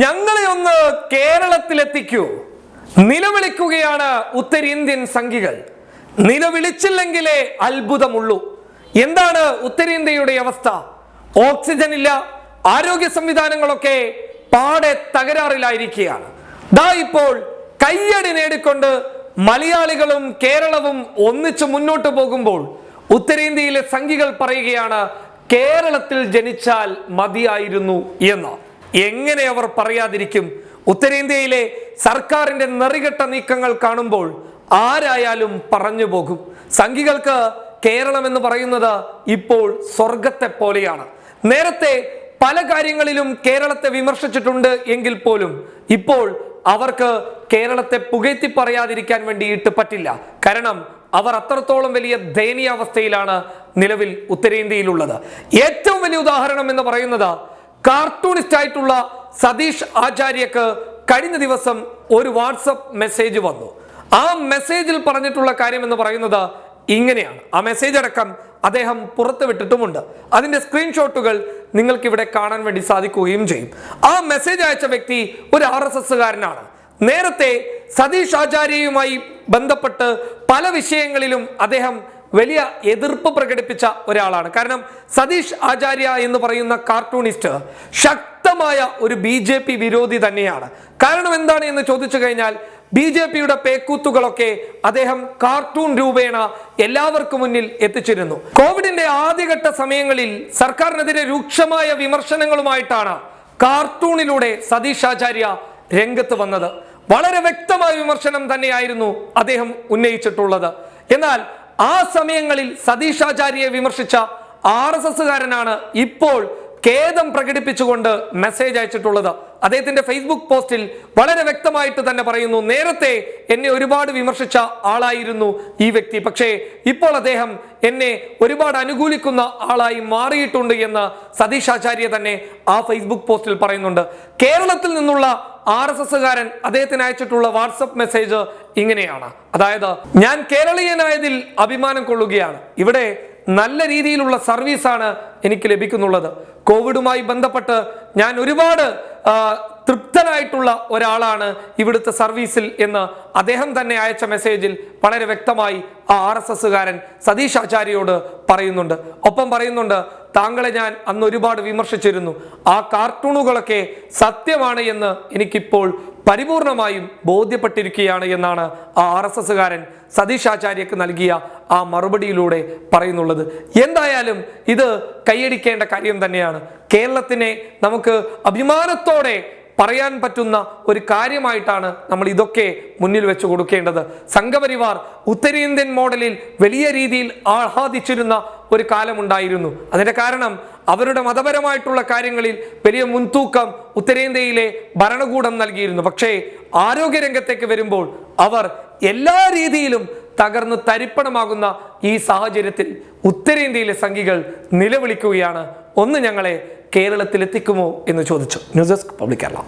ഞങ്ങളെ ഒന്ന് കേരളത്തിലെത്തിക്കൂ. നിലവിളിക്കുകയാണ് ഉത്തരേന്ത്യൻ സംഘികൾ. നിലവിളിച്ചില്ലെങ്കിലേ അത്ഭുതമുള്ളൂ. എന്താണ് ഉത്തരേന്ത്യയുടെ അവസ്ഥ? ഓക്സിജൻ ഇല്ല ആരോഗ്യ സംവിധാനങ്ങളൊക്കെ പാടെ തകരാറിലായിരിക്കുകയാണ്. ദാ ഇപ്പോൾ കയ്യടി നേടിക്കൊണ്ട് മലയാളികളും കേരളവും ഒന്നിച്ചു മുന്നോട്ട് പോകുമ്പോൾ ഉത്തരേന്ത്യയിലെ സംഘികൾ പറയുകയാണ് കേരളത്തിൽ ജനിച്ചാൽ മതിയായിരുന്നു എന്ന്. എങ്ങനെ അവർ പറയാതിരിക്കും? ഉത്തരേന്ത്യയിലെ സർക്കാരിന്റെ നെറികെട്ട നീക്കങ്ങൾ കാണുമ്പോൾ ആരായാലും പറഞ്ഞു പോകും. സംഘികൾക്ക് കേരളം എന്ന് പറയുന്നത് ഇപ്പോൾ സ്വർഗത്തെ പോലെയാണ്. നേരത്തെ പല കാര്യങ്ങളിലും കേരളത്തെ വിമർശിച്ചിട്ടുണ്ട് എങ്കിൽ പോലും ഇപ്പോൾ അവർക്ക് കേരളത്തെ പുകഴ്ത്തി പറയാതിരിക്കാൻ വേണ്ടിയിട്ട് പറ്റില്ല. കാരണം അവർ അത്രത്തോളം വലിയ ദയനീയാവസ്ഥയിലാണ് നിലവിൽ ഉത്തരേന്ത്യയിലുള്ളത്. ഏറ്റവും വലിയ ഉദാഹരണം എന്ന് പറയുന്നത് കാർട്ടൂണിസ്റ്റ് ആയിട്ടുള്ള സതീഷ് ആചാര്യക്ക് കഴിഞ്ഞ ദിവസം ഒരു വാട്സപ്പ് മെസ്സേജ് വന്നു. ആ മെസ്സേജിൽ പറഞ്ഞിട്ടുള്ള കാര്യം എന്ന് പറയുന്നത് ഇങ്ങനെയാണ്. ആ മെസ്സേജ് അടക്കം അദ്ദേഹം പുറത്തു വിട്ടിട്ടുമുണ്ട്. അതിന്റെ സ്ക്രീൻഷോട്ടുകൾ നിങ്ങൾക്ക് ഇവിടെ കാണാൻ വേണ്ടി സാധിക്കുകയും ചെയ്യും. ആ മെസ്സേജ് അയച്ച വ്യക്തി ഒരു ആർ എസ് എസ്സുകാരനാണ്. നേരത്തെ സതീഷ് ആചാര്യയുമായി ബന്ധപ്പെട്ട് പല വിഷയങ്ങളിലും അദ്ദേഹം വലിയ എതിർപ്പ് പ്രകടിപ്പിച്ച ഒരാളാണ്. കാരണം സതീഷ് ആചാര്യ എന്ന് പറയുന്ന കാർട്ടൂണിസ്റ്റ് ശക്തമായ ഒരു ബി ജെ പി വിരോധി തന്നെയാണ്. കാരണം എന്താണ് എന്ന് ചോദിച്ചു കഴിഞ്ഞാൽ ബി ജെ പിയുടെ പേക്കൂത്തുകളൊക്കെ അദ്ദേഹം കാർട്ടൂൺ രൂപേണ എല്ലാവർക്കും മുന്നിൽ എത്തിച്ചിരുന്നു. കോവിഡിന്റെ ആദ്യഘട്ട സമയങ്ങളിൽ സർക്കാരിനെതിരെ രൂക്ഷമായ വിമർശനങ്ങളുമായിട്ടാണ് കാർട്ടൂണിലൂടെ സതീഷ് ആചാര്യ രംഗത്ത് വന്നത്. വളരെ വ്യക്തമായ വിമർശനം തന്നെയായിരുന്നു അദ്ദേഹം ഉന്നയിച്ചിട്ടുള്ളത്. എന്നാൽ ആ സമയങ്ങളിൽ സതീഷാചാര്യയെ വിമർശിച്ച ആർ എസ് എസ്സുകാരനാണ് ഇപ്പോൾ ഖേദം പ്രകടിപ്പിച്ചുകൊണ്ട് മെസ്സേജ് അയച്ചിട്ടുള്ളത്. അദ്ദേഹത്തിന്റെ ഫേസ്ബുക്ക് പോസ്റ്റിൽ വളരെ വ്യക്തമായിട്ട് തന്നെ പറയുന്നു നേരത്തെ എന്നെ ഒരുപാട് വിമർശിച്ച ആളായിരുന്നു ഈ വ്യക്തി. പക്ഷേ ഇപ്പോൾ അദ്ദേഹം എന്നെ ഒരുപാട് അനുകൂലിക്കുന്ന ആളായി മാറിയിട്ടുണ്ട് എന്ന് സതീഷ് ആചാര്യ തന്നെ ആ ഫേസ്ബുക്ക് പോസ്റ്റിൽ പറയുന്നുണ്ട്. കേരളത്തിൽ നിന്നുള്ള ആർ എസ് എസ്സുകാരൻ അദ്ദേഹത്തിന് അയച്ചിട്ടുള്ള വാട്സപ്പ് മെസ്സേജ് ഇങ്ങനെയാണ്. അതായത് ഞാൻ കേരളീയനായതിൽ അഭിമാനം കൊള്ളുകയാണ്. ഇവിടെ നല്ല രീതിയിലുള്ള സർവീസാണ് എനിക്ക് ലഭിക്കുന്നുള്ളത്. കോവിഡുമായി ബന്ധപ്പെട്ട് ഞാൻ ഒരുപാട് തൃപ്തനായിട്ടുള്ള ഒരാളാണ് ഇവിടുത്തെ സർവീസിൽ എന്ന് അദ്ദേഹം തന്നെ അയച്ച മെസ്സേജിൽ വളരെ വ്യക്തമായി ആ ആർ എസ് എസ്സുകാരൻ സതീഷ് ആചാര്യയോട് പറയുന്നുണ്ട്. ഒപ്പം പറയുന്നുണ്ട് താങ്കളെ ഞാൻ അന്ന് ഒരുപാട് വിമർശിച്ചിരുന്നു. ആ കാർട്ടൂണുകളൊക്കെ സത്യമാണ് എന്ന് എനിക്കിപ്പോൾ പരിപൂർണമായും ബോധ്യപ്പെട്ടിരിക്കുകയാണ് എന്നാണ് ആ ആർ എസ് എസ്സുകാരൻ സതീഷ് ആചാര്യക്ക് നൽകിയ ആ മറുപടിയിലൂടെ പറയുന്നുള്ളത്. എന്തായാലും ഇത് കൈയടിക്കേണ്ട കാര്യം തന്നെയാണ്. കേരളത്തിനെ നമുക്ക് അഭിമാനത്തോടെ പറയാൻ പറ്റുന്ന ഒരു കാര്യമായിട്ടാണ് നമ്മൾ ഇതൊക്കെ മുന്നിൽ വെച്ച് കൊടുക്കേണ്ടത്. സംഘപരിവാർ ഉത്തരേന്ത്യൻ മോഡലിൽ വലിയ രീതിയിൽ ആഹ്ലാദിച്ചിരുന്ന ഒരു കാലമുണ്ടായിരുന്നു. അതിന്റെ കാരണം അവരുടെ മതപരമായിട്ടുള്ള കാര്യങ്ങളിൽ വലിയ മുൻതൂക്കം ഉത്തരേന്ത്യയിലെ ഭരണകൂടം നൽകിയിരുന്നു. പക്ഷേ ആരോഗ്യരംഗത്തേക്ക് വരുമ്പോൾ അവർ എല്ലാ രീതിയിലും തകർന്ന് തരിപ്പണമാകുന്ന ഈ സാഹചര്യത്തിൽ ഉത്തരേന്ത്യയിലെ സംഘികൾ നിലവിളിക്കുകയാണ്. ഒന്ന് ഞങ്ങളെ കേരളത്തിൽ എത്തിക്കുമോ എന്ന് ചോദിച്ചു. News desk public Kerala.